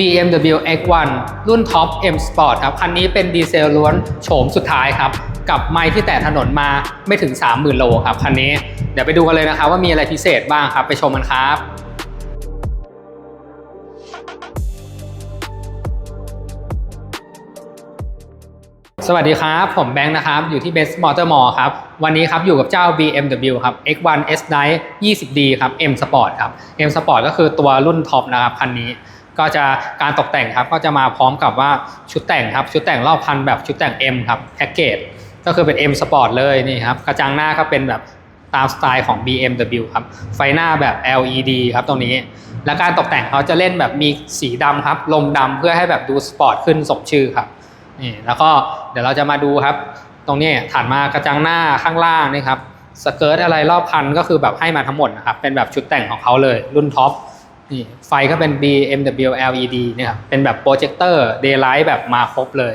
BMW X1 รุ่นท็อป M Sport ครับ คันนี้เป็นดีเซลล้วนโฉมสุดท้ายครับ กับไมล์ที่แตะถนนมาไม่ถึง 30,000 โลครับ คันนี้ เดี๋ยวไปดูกันเลยนะครับว่ามีอะไรพิเศษบ้างครับ ไปชมกันครับสวัสดีครับ ผมแบงค์นะครับ อยู่ที่ Best Motor Mall ครับ วันนี้ครับอยู่กับเจ้า BMW ครับ X1 S Drive 20D ครับ M Sport ครับ M Sport ก็คือตัวรุ่นท็อปนะครับ คันนี้ ก็จะการตกแต่งครับก็จะมาพร้อมกับว่าชุดแต่งครับชุดแต่งรอบคันแบบชุดแต่ง M ครับแพ็กเกจก็คือเป็น M Sport เลยนี่ครับกระจังหน้าก็เป็นแบบตามสไตล์ของ BMW ครับไฟหน้าแบบ LED ครับตรงนี้ และการตกแต่งเขาจะเล่นแบบมีสีดำครับลมดำเพื่อให้แบบดูสปอร์ตขึ้นสมชื่อครับนี่แล้วก็เดี๋ยวเราจะมาดูครับ ตรงนี้ถัดมากระจังหน้าข้างล่างนี่ครับสเกิร์ตอะไรรอบคันก็คือแบบให้มาทั้งหมดนะครับเป็นแบบชุดแต่งของเขาเลยรุ่นท็อป นี่ไฟก็เป็น BMW LED เนี่ยครับ เป็นแบบโปรเจคเตอร์เดย์ไลท์แบบมาครบเลย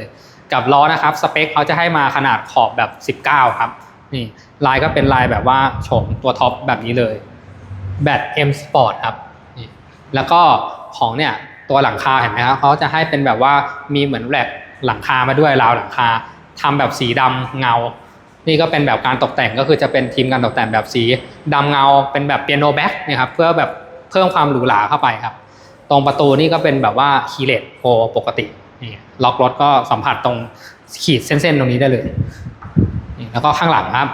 กับล้อนะครับ สเปคเขาจะให้มาขนาดขอบแบบ 19 ครับ นี่ลายก็เป็นลายแบบว่าโฉมตัวท็อปแบบนี้เลย แบต M Sport ครับนี่แล้วก็ของเนี่ยตัวหลังคาเห็นไหมครับเขาจะให้เป็นแบบว่ามีเหมือนแหลกหลังคามาด้วยราวหลังคาทำแบบสีดำเงา นี่ก็เป็นแบบการตกแต่งก็คือจะเป็นทีมการตกแต่งแบบสีดำเงา เป็นแบบเปียโนแบ็กนี่ครับเพื่อแบบ เพิ่มความหรูหราเข้าไปครับ ตรงประตูนี่ก็เป็นแบบว่าคีเลตโอปกตินี่ล็อกรถก็สัมผัสตรงขีดเส้นๆตรงนี้ได้เลยนี่แล้วก็ข้างหลังครับ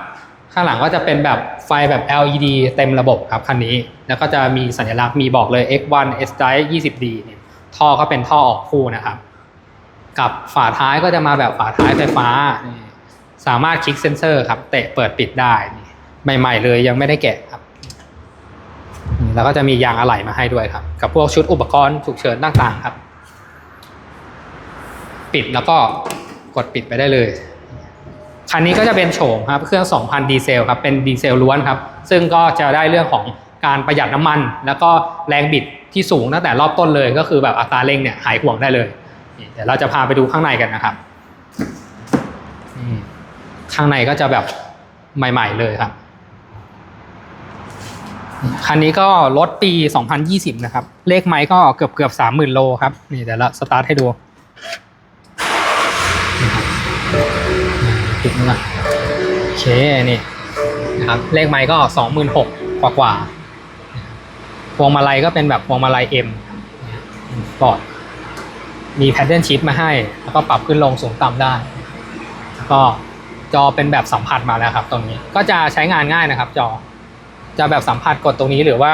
ข้างหลังก็จะเป็นแบบไฟแบบ LED เต็มระบบครับคันนี้ แล้วก็จะมีสัญลักษณ์มีบอกเลย X1 S Drive 20D เนี่ยท่อก็เป็นท่อออกคู่นะครับ กับฝาท้ายก็จะมาแบบฝาท้ายไฟฟ้านี่สามารถคลิกเซนเซอร์ครับ เตะเปิดปิดได้นี่ใหม่ ๆ เลยยังไม่ได้แกะครับ แล้วก็จะมียางอะไหล่มาให้ด้วยครับ กับพวกชุดอุปกรณ์ฉุกเฉินต่างๆครับ ปิดแล้วก็กดปิดไปได้เลยคันนี้ก็จะเป็นโฉมครับเครื่อง 2,000 ดีเซลครับเป็นดีเซลล้วนครับ ซึ่งก็จะได้เรื่องของการประหยัดน้ำมัน แล้วก็แรงบิดที่สูงตั้งแต่รอบต้นเลย ก็คือแบบอัตราเร่งเนี่ยหายห่วงได้เลยเดี๋ยวเราจะพาไปดูข้างในกันนะครับข้างในก็จะแบบใหม่ ๆ เลยครับ คันนี้ก็รถปี 2020 นะครับ เลขไม้ก็เกือบเกือบสามหมื่นโลครับ นี่เดี๋ยวเราสตาร์ทให้ดูปิดมาโอเค นี่นะครับ เลขไม้ก็สองหมื่นหกว่ากว่าๆพวงมาลัยก็เป็นแบบพวงมาลัย M สปอร์ตมีแพดเดิลชิปมาให้ แล้วก็ปรับขึ้นลงสูงต่ำได้ แล้วก็จอเป็นแบบสัมผัสมาแล้วครับตรงนี้ ก็จะใช้งานง่ายนะครับจอ จะแบบสัมผัสกดตรงนี้หรือว่า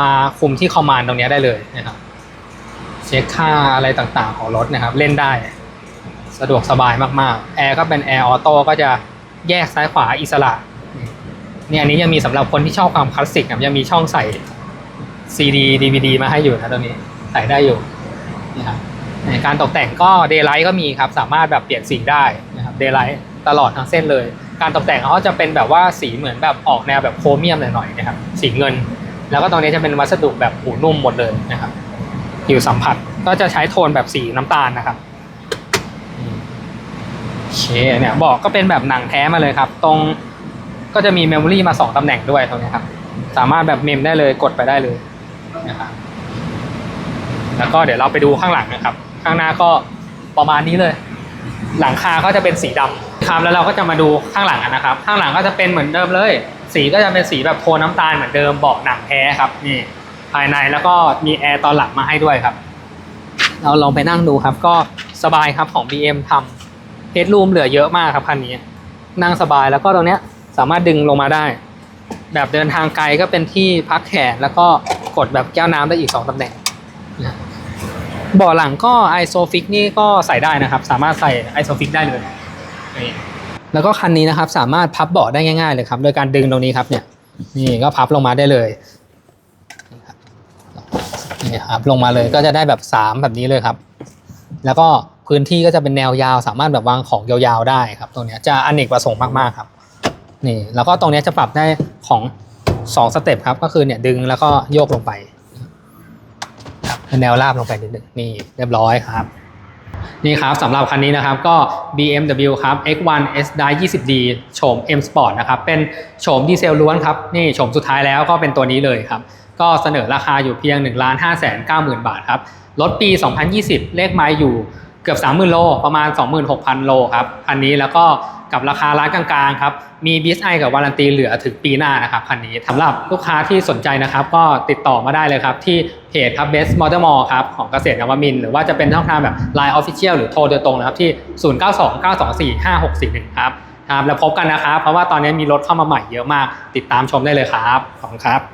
มาคุมที่คอมมานด์ตรงนี้ได้เลยนะครับเช็คค่าอะไรต่างๆของรถนะครับ เล่นได้ สะดวกสบายมากๆแอร์ก็เป็นแอร์ออโต้ก็จะแยกซ้ายขวาอิสระเนี่ยอันนี้ยังมีสำหรับคนที่ชอบความคลาสสิกครับยังมีช่องใส่ CD DVD มาให้อยู่นะตรงนี้ใส่ได้อยู่นี่ครับการตกแต่งก็เดย์ไลท์ก็มีครับ สามารถแบบเปลี่ยนสีได้นะครับเดย์ไลท์ตลอดทั้งเส้นเลย การตกแต่งเขาจะเป็นแบบว่าสีเหมือนแบบออกแนวแบบโครเมียมหน่อยๆนะครับสีเงิน แล้วก็ตรงนี้จะเป็นวัสดุแบบหูนุ่มหมดเลยนะครับผิวสัมผัสก็จะใช้โทนแบบสีน้ำตาลนะครับโอเคเนี่ยเบอกก็เป็นแบบหนังแท้มาเลยครับ ตรงก็จะมีเมมโมรีมาสองตำแหน่งด้วยตรงนี้ครับ สามารถแบบเมมได้เลยกดไปได้เลยนะครับแล้วก็เดี๋ยวเราไปดูข้างหลังนะครับ ข้างหน้าก็ประมาณนี้เลย หลังคาก็จะเป็นสีดำ ครับแล้วเราก็จะมาดูข้างหลังกันนะครับ ข้างหลังก็จะเป็นเหมือนเดิมเลย สีก็จะเป็นสีแบบโทนน้ำตาลเหมือนเดิมเบาะหนังแท้ครับนี่ภายในแล้วก็มีแอร์ตอนหลังมาให้ด้วยครับ เราลองไปนั่งดูครับก็สบายครับของ BM ทำเฮดรูมเหลือเยอะมากครับคันนี้ นั่งสบายแล้วก็ตรงเนี้ยสามารถดึงลงมาได้ แบบเดินทางไกลก็เป็นที่พักแขนแล้วก็กดแบบแก้วน้ำได้อีก 2ตำแหน่งเบาะหลังก็ไอโซฟิกนี่ก็ใส่ได้นะครับ สามารถใส่ไอโซฟิกได้เลย แล้วก็คันนี้นะครับสามารถพับเบาะได้ง่ายๆเลยครับ โดยการดึงตรงนี้ครับเนี่ยนี่ก็พับลงมาได้เลยนี่ครับลงมาเลยก็จะได้แบบสามแบบนี้เลยครับ แล้วก็พื้นที่ก็จะเป็นแนวยาวสามารถแบบวางของยาวๆได้ครับ ตรงนี้จะอเนกประสงค์มากๆครับนี่แล้วก็ตรงนี้จะปรับได้ของสองสเต็ปครับก็คือเนี่ยดึงแล้วก็โยกลงไปครับแนวราบลงไปนิดนึงนี่เรียบร้อยครับ นี่ครับสำหรับคันนี้นะครับก็ BMW ครับ X1 S Drive 20D โฉม M Sport นะครับเป็นโฉมดีเซลล้วนครับนี่โฉมสุดท้ายแล้วก็เป็นตัวนี้เลยครับ ก็เสนอราคาอยู่เพียง 1 5 9 0 0 0 0 บาทครับรถปี 2020 เลขไมล์อยู่ เกือบ 30,000 โล ประมาณ 26,000 โลครับคันนี้แล้วก็กับราคาร้านกลางๆครับมี BSI กับวารันตีเหลือถึงปีหน้านะครับคันนี้สำหรับลูกค้าที่สนใจนะครับก็ติดต่อมาได้เลยครับที่เพจครับ Best Motor Mall ครับของเกษตรนวมินหรือว่าจะเป็นช่องทางแบบ Line Official หรือโทรโดยตรงนะครับที่ 0929245641 ครับครับแล้วพบกันนะครับ เพราะว่าตอนนี้มีรถเข้ามาใหม่เยอะมาก ติดตามชมได้เลยครับ ขอบคุณครับ